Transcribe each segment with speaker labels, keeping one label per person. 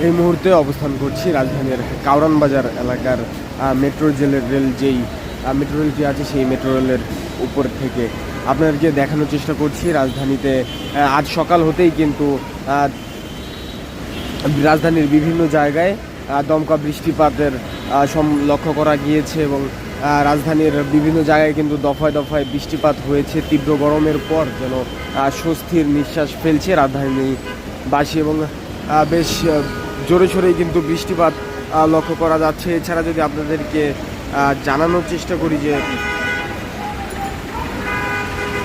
Speaker 1: এই মুহূর্তে অবস্থান করছি রাজধানীর কাউরান বাজার এলাকার মেট্রো জেলের রেল যেই মেট্রো রেলটি আছে সেই মেট্রো রেলের উপর থেকে। আপনাদেরকে দেখানোর চেষ্টা করছি রাজধানীতে আজ সকাল হতেই কিন্তু রাজধানীর বিভিন্ন জায়গায় দমকা বৃষ্টিপাতের সম- লক্ষ্য করা গিয়েছে এবং রাজধানীর বিভিন্ন জায়গায় কিন্তু দফায় দফায় বৃষ্টিপাত হয়েছে। তীব্র গরমের পর যেন স্বস্তির নিঃশ্বাস ফেলছে রাজধানীবাসী এবং বেশ জোরে সোরেই কিন্তু বৃষ্টিপাত লক্ষ্য করা যাচ্ছে। এছাড়া যদি আপনাদেরকে জানানোর চেষ্টা করি যে,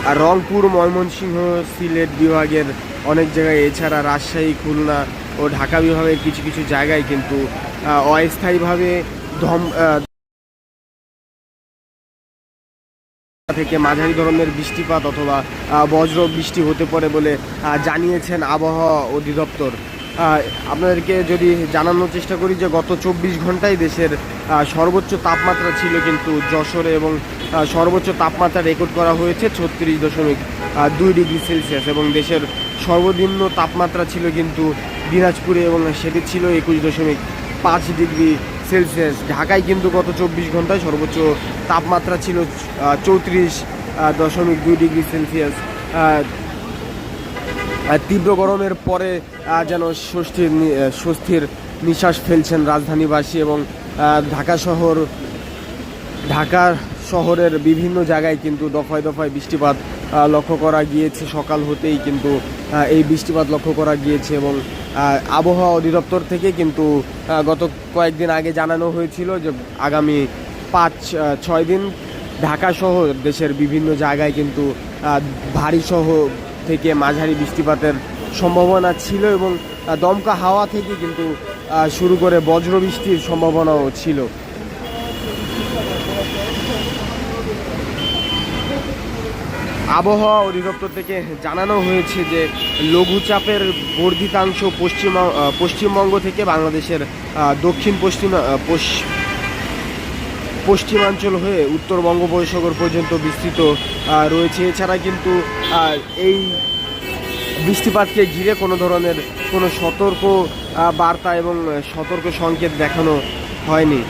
Speaker 1: আর রংপুর, ময়মনসিংহ, সিলেট বিভাগের অনেক জায়গায়, এছাড়া রাজশাহী, খুলনা ও ঢাকা বিভাগের কিছু কিছু জায়গায় কিন্তু অস্থায়ীভাবে ধম থেকে মাঝারি ধরনের বৃষ্টিপাত অথবা বজ্র বৃষ্টি হতে পারে বলে জানিয়েছেন আবহাওয়া অধিদপ্তর। আপনাদেরকে যদি জানানোর চেষ্টা করি যে গত চব্বিশ ঘন্টায় দেশের সর্বোচ্চ তাপমাত্রা ছিল কিন্তু যশোরে এবং সর্বোচ্চ তাপমাত্রা রেকর্ড করা হয়েছে ছত্রিশ দশমিক দুই ডিগ্রি সেলসিয়াস এবং দেশের সর্বনিম্ন তাপমাত্রা ছিল কিন্তু দিনাজপুরে এবং সেটি ছিল একুশ দশমিক পাঁচ ডিগ্রি সেলসিয়াস। ঢাকায় কিন্তু গত চব্বিশ ঘন্টায় সর্বোচ্চ তাপমাত্রা ছিল চৌত্রিশ দশমিক দুই ডিগ্রি সেলসিয়াস। তীব্র গরমের পরে যেন স্বস্তির স্বস্তির নিঃশ্বাস ফেলছেন রাজধানীবাসী এবং ঢাকা শহর ঢাকা শহরের বিভিন্ন জায়গায় কিন্তু দফায় দফায় বৃষ্টিপাত লক্ষ্য করা গিয়েছে। সকাল হতেই কিন্তু এই বৃষ্টিপাত লক্ষ্য করা গিয়েছে এবং আবহাওয়া অধিদপ্তর থেকে কিন্তু গত কয়েকদিন আগে জানানো হয়েছিল যে আগামী পাঁচ ছয় দিন ঢাকা সহ দেশের বিভিন্ন জায়গায় কিন্তু ভারী সহ থেকে মাঝারি বৃষ্টিপাতের সম্ভাবনা ছিল এবং দমকা হাওয়া থেকে কিন্তু শুরু করে বজ্র বৃষ্টির সম্ভাবনাও ছিল। আবহাওয়া অধিদপ্তর থেকে জানানো হয়েছে যে লঘুচাপের বর্ধিতাংশ পশ্চিম পশ্চিমবঙ্গ থেকে বাংলাদেশের দক্ষিণ পশ্চিম পশ্চিমাঞ্চল হয়ে উত্তর বঙ্গোপসাগর পর্যন্ত বিস্তৃত রয়েছে। এছাড়া কিন্তু এই বৃষ্টিপাতকে ঘিরে কোনো ধরনের কোনো সতর্ক বার্তা এবং সতর্ক সংকেত দেখানো হয়নি।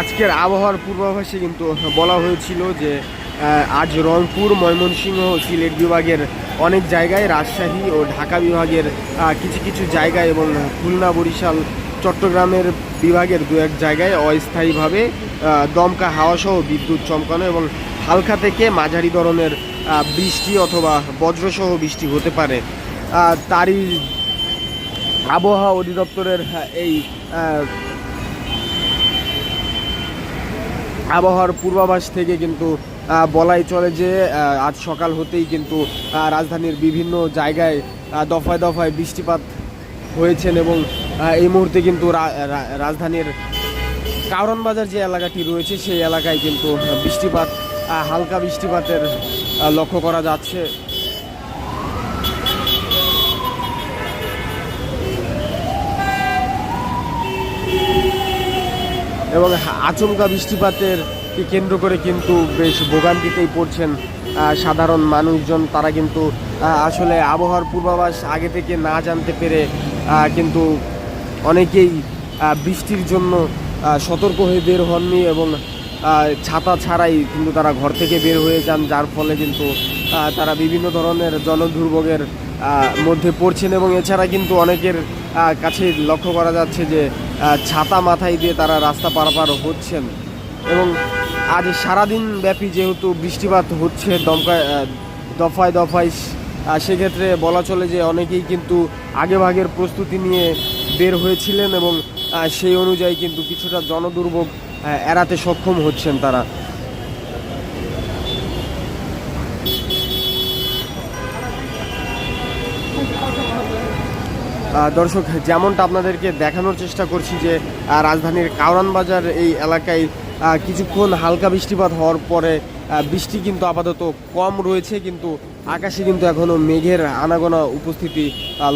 Speaker 1: আজকের আবহাওয়ার পূর্বাভাসে কিন্তু বলা হয়েছিল যে আজ রংপুর, ময়মনসিংহ সিলেট বিভাগের অনেক জায়গায় রাজশাহী ও ঢাকা বিভাগের কিছু কিছু জায়গায় এবং খুলনা, বরিশাল, চট্টগ্রামের বিভাগের দু এক জায়গায় অস্থায়ীভাবে দমকা হাওয়াসহ বিদ্যুৎ চমকানো এবং হালকা থেকে মাঝারি ধরনের বৃষ্টি অথবা বজ্রসহ বৃষ্টি হতে পারে। তারই আবহাওয়া অধিদপ্তরের এই আবহাওয়ার পূর্বাভাস থেকে কিন্তু বলাই চলে যে আজ সকাল হতেই কিন্তু রাজধানীর বিভিন্ন জায়গায় দফায় দফায় বৃষ্টিপাত হয়েছেন এবং এই মুহূর্তে কিন্তু রাজধানীর কারণ বাজার যে এলাকাটি রয়েছে, সেই এলাকায় কিন্তু বৃষ্টিপাত হালকা বৃষ্টিপাতের লক্ষ্য করা যাচ্ছে। এবং আচমকা বৃষ্টিপাতের কেন্দ্র করে কিন্তু বেশ ভোগান্তিতেই পড়ছেন সাধারণ মানুষজন। তারা কিন্তু আসলে আবহাওয়ার পূর্বাভাস আগে থেকে না জানতে পেরে কিন্তু অনেকেই বৃষ্টির জন্য সতর্ক হয়ে বের হননি এবং ছাতা ছাড়াই কিন্তু তারা ঘর থেকে বের হয়ে যান, যার ফলে কিন্তু তারা বিভিন্ন ধরনের জনদুর্ভোগের মধ্যে পড়ছেন এবং এছাড়া কিন্তু অনেকের কাছে লক্ষ্য করা যাচ্ছে যে ছাতা মাথায় দিয়ে তারা রাস্তা পারাপার হচ্ছেন। এবং আজ সারাদিন ব্যাপী যেহেতু বৃষ্টিপাত হচ্ছে, দমকা দফায় দফায় সেক্ষেত্রে বলা চলে যে অনেকেই কিন্তু আগেভাগের প্রস্তুতি নিয়ে বের হয়েছিলেন এবং সেই অনুযায়ী কিন্তু কিছুটা জনদুর্ভোগ এড়াতে সক্ষম হচ্ছেন তারা। দর্শক, যেমনটা আপনাদেরকে দেখানোর চেষ্টা করছি যে রাজধানীর কাউরান বাজার এই এলাকায় কিছুক্ষণ হালকা বৃষ্টিপাত হওয়ার পরে বৃষ্টি কিন্তু আপাতত কম রয়েছে, কিন্তু আকাশে কিন্তু এখনও মেঘের আনাগোনা উপস্থিতি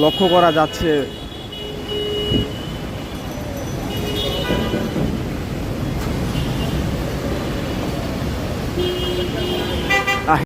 Speaker 1: লক্ষ্য করা যাচ্ছে।